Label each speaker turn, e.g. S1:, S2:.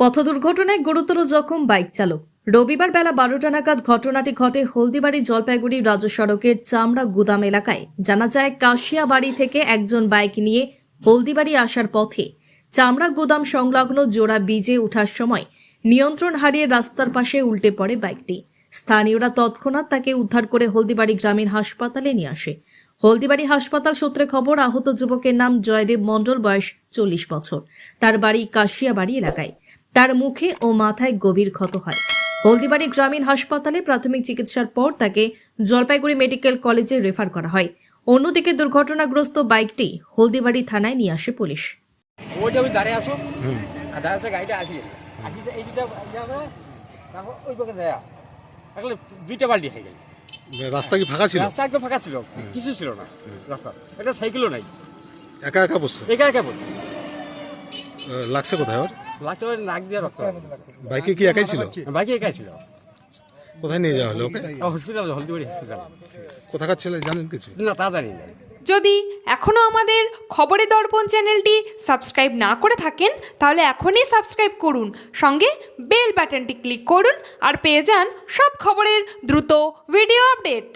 S1: পথ দুর্ঘটনায় গুরুতর জখম বাইক চালক। রবিবার বেলা বারোটা নাগাদ ঘটনাটি ঘটে হলদিবাড়ি জলপাইগুড়ি রাজ্য সড়কের চামড়া গুদাম এলাকায়। জানা যায়, কাশিয়াবাড়ি থেকে একজন বাইক নিয়ে হলদিবাড়ি আসার পথে চামড়া গুদাম সংলগ্ন জোড়া বীজে ওঠার সময় নিয়ন্ত্রণ হারিয়ে রাস্তার পাশে উল্টে পড়ে বাইকটি। স্থানীয়রা তৎক্ষণাৎ তাকে উদ্ধার করে হলদিবাড়ি গ্রামীণ হাসপাতালে নিয়ে আসে। হলদিবাড়ি হাসপাতাল সূত্রে খবর, আহত যুবকের নাম জয়দেব মণ্ডল, বয়স চল্লিশ বছর। তার বাড়ি কাশিয়াবাড়ি এলাকায়। তার মুখে ও মাথায় গভীর ক্ষত হয়। হলদিবাড়ি গ্রামীণ হাসপাতালে প্রাথমিক চিকিৎসার পর তাকে জলপাইগুড়ি মেডিকেল কলেজে রেফার করা হয়। অন্যদিকে দুর্ঘটনাগ্রস্ত বাইকটি হলদিবাড়ি থানায় নিয়ে আসে পুলিশ।
S2: ওইটা ওই দাঁড়িয়ে আসো। আর দাঁড়াতে গাড়িটা আসি আসি এই দুটা যাবে তারপর ওই পাকে যায়। আসলে দুইটা বাল্টি হয়ে গেল।
S3: রাস্তা কি ফাঁকা ছিল?
S2: রাস্তা একদম ফাঁকা ছিল। কিছু ছিল না রাস্তা। এটা সাইকেলও নাই।
S3: একা একা বসছে?
S2: একা একা
S3: আহ, লাগছে কোথায় ওর?
S2: লাস্টে ওই নাক দিয়ে রক্ত
S3: বাইকে কি একাই ছিল?
S2: বাইকে একাই ছিল।
S3: কোথায় নিয়ে যাওয়া হলো ওকে?
S2: হসপিটাল হলদিবাড়ি হসপিটাল
S3: কোথাকার ছেলে জানেন কিছু?
S2: না তা জানি না।
S4: যদি এখনও আমাদের খবরে দর্পণ চ্যানেলটি সাবস্ক্রাইব না করে থাকেন তাহলে এখনই সাবস্ক্রাইব করুন। সঙ্গে বেল বাটনটি ক্লিক করুন আর পেয়ে যান সব খবরের দ্রুত ভিডিও আপডেট।